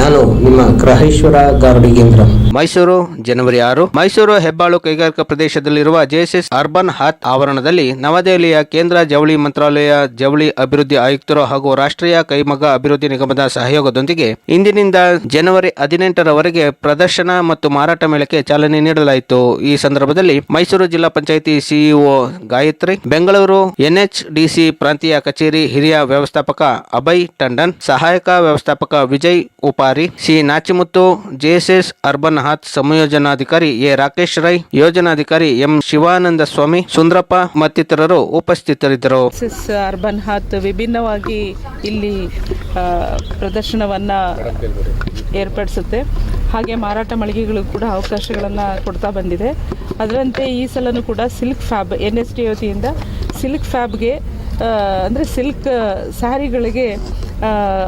ನಾನು ನಿಮ್ಮ ಗ್ರಹೇಶ್ವರ ಗಾರ್ಡಿಗೇಂದ್ರ. ಮೈಸೂರು, ಜನವರಿ ಆರು. ಮೈಸೂರು ಹೆಬ್ಬಾಳು ಕೈಗಾರಿಕಾ ಪ್ರದೇಶದಲ್ಲಿರುವ ಜೆಎಸ್ಎಸ್ ಅರ್ಬನ್ ಹಾತ್ ಆವರಣದಲ್ಲಿ ನವದೆಹಲಿಯ ಕೇಂದ್ರ ಜವಳಿ ಮಂತ್ರಾಲಯ ಜವಳಿ ಅಭಿವೃದ್ಧಿ ಆಯುಕ್ತರು ಹಾಗೂ ರಾಷ್ಟ್ರೀಯ ಕೈಮಗ್ಗ ಅಭಿವೃದ್ಧಿ ನಿಗಮದ ಸಹಯೋಗದೊಂದಿಗೆ ಇಂದಿನಿಂದ ಜನವರಿ ಹದಿನೆಂಟರವರೆಗೆ ಪ್ರದರ್ಶನ ಮತ್ತು ಮಾರಾಟ ಮೇಳಕ್ಕೆ ಚಾಲನೆ ನೀಡಲಾಯಿತು. ಈ ಸಂದರ್ಭದಲ್ಲಿ ಮೈಸೂರು ಜಿಲ್ಲಾ ಪಂಚಾಯಿತಿ ಸಿಇಒ ಗಾಯತ್ರಿ, ಬೆಂಗಳೂರು ಎನ್ಎಚ್ಡಿಸಿ ಪ್ರಾಂತೀಯ ಕಚೇರಿ ಹಿರಿಯ ವ್ಯವಸ್ಥಾಪಕ ಅಭಯ್ ಟಂಡನ್, ಸಹಾಯಕ ವ್ಯವಸ್ಥಾಪಕ Vijay Upari C Nachimuthu JSS urban Haat ಸಂಯೋಜನಾಧಿಕಾರಿ A Rakesh Rai, ಯೋಜನಾಧಿಕಾರಿ ಎಂ ಶಿವಾನಂದ ಸ್ವಾಮಿ, ಸುಂದ್ರಪ್ಪ ಮತ್ತಿತರರು ಉಪಸ್ಥಿತರಿದ್ದರು. ಅರ್ಬನ್ ಹಾತ್ ವಿಭಿನ್ನವಾಗಿ ಇಲ್ಲಿ ಪ್ರದರ್ಶನವನ್ನು ಏರ್ಪಡಿಸುತ್ತೆ. ಹಾಗೆ ಮಾರಾಟ ಮಳಿಗೆಗಳು ಕೂಡ ಅವಕಾಶಗಳನ್ನು ಕೊಡ್ತಾ ಬಂದಿದೆ. ಅದರಂತೆ ಈ ಸಲನೂ ಕೂಡ ಸಿಲ್ಕ್ ಫ್ಯಾಬ್, ಎನ್ ಎಸ್ ವತಿಯಿಂದ ಸಿಲ್ಕ್ ಫ್ಯಾಬ್ಗೆ ಅಂದರೆ ಸಿಲ್ಕ್ ಸ್ಯಾರಿಗಳಿಗೆ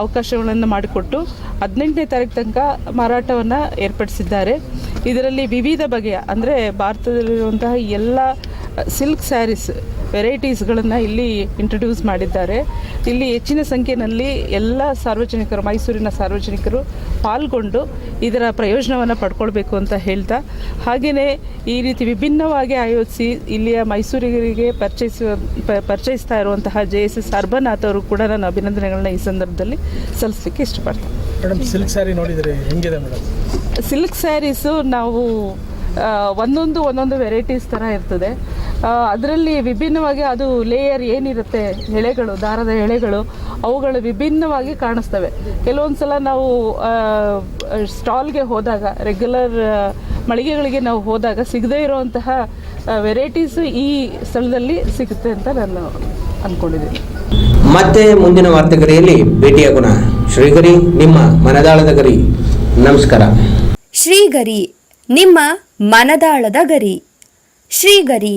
ಅವಕಾಶಗಳನ್ನು ಮಾಡಿಕೊಟ್ಟು ಹದಿನೆಂಟನೇ ತಾರೀಕು ತನಕ ಮಾರಾಟವನ್ನು ಏರ್ಪಡಿಸಿದ್ದಾರೆ. ಇದರಲ್ಲಿ ವಿವಿಧ ಬಗೆಯ, ಅಂದರೆ ಭಾರತದಲ್ಲಿರುವಂತಹ ಎಲ್ಲ ಸಿಲ್ಕ್ ಸ್ಯಾರೀಸ್ ವೆರೈಟೀಸ್ಗಳನ್ನು ಇಲ್ಲಿ ಇಂಟ್ರೊಡ್ಯೂಸ್ ಮಾಡಿದ್ದಾರೆ. ಇಲ್ಲಿ ಹೆಚ್ಚಿನ ಸಂಖ್ಯೆಯಲ್ಲಿ ಎಲ್ಲ ಸಾರ್ವಜನಿಕರು ಮೈಸೂರಿನ ಸಾರ್ವಜನಿಕರು ಪಾಲ್ಗೊಂಡು ಇದರ ಪ್ರಯೋಜನವನ್ನು ಪಡ್ಕೊಳ್ಬೇಕು ಅಂತ ಹೇಳ್ತಾ ಹಾಗೆಯೇ ಈ ರೀತಿ ವಿಭಿನ್ನವಾಗಿ ಆಯೋಜಿಸಿ ಇಲ್ಲಿಯ ಮೈಸೂರಿಗರಿಗೆ ಪರಿಚಯಿಸ ಪರಿಚಯಿಸ್ತಾ ಇರುವಂತಹ ಜೆ ಎಸ್ ಎಸ್ ಅರ್ಬನಾಥ್ ಅವರು ಕೂಡ ನಾನು ಅಭಿನಂದನೆಗಳನ್ನ ಈ ಸಂದರ್ಭದಲ್ಲಿ ಸಲ್ಲಿಸಲಿಕ್ಕೆ ಇಷ್ಟಪಡ್ತೇನೆ. ಮೇಡಮ್ ಸಿಲ್ಕ್ ಸ್ಯಾರಿ ನೋಡಿದರೆ ಹೆಂಗಿದೆ ಮೇಡಮ್ ಸಿಲ್ಕ್ ಸ್ಯಾರೀಸು ನಾವು ಒಂದೊಂದು ಒಂದೊಂದು ವೆರೈಟೀಸ್ ಥರ ಇರ್ತದೆ. ಅದರಲ್ಲಿ ವಿಭಿನ್ನವಾಗಿ ಅದು ಲೇಯರ್ ಏನಿರುತ್ತೆ ಎಳೆಗಳು ದಾರದ ಎಳೆಗಳು ಅವುಗಳು ವಿಭಿನ್ನವಾಗಿ ಕಾಣಿಸ್ತವೆ. ಕೆಲವೊಂದು ಸಲ ನಾವು ಸ್ಟಾಲ್ಗೆ ಹೋದಾಗ ರೆಗ್ಯುಲರ್ ಮಳಿಗೆಗಳಿಗೆ ನಾವು ಹೋದಾಗ ಸಿಗದೇ ಇರುವಂತಹ ವೆರೈಟೀಸು ಈ ಸ್ಥಳದಲ್ಲಿ ಸಿಗುತ್ತೆ ಅಂತ ನಾನು ಅಂದ್ಕೊಂಡಿದ್ದೀನಿ ಮತ್ತೆ ಮುಂದಿನ ವಾರ್ತೆಗರಿಯಲ್ಲಿ ಭೇಟಿಯಾಗೋಣ. ಶ್ರೀಗರಿ ನಿಮ್ಮ ಮನದಾಳದ ಗರಿ. ನಮಸ್ಕಾರ. ಶ್ರೀಗರಿ ನಿಮ್ಮ ಮನದಾಳದ ಗರಿ. ಶ್ರೀಗರಿ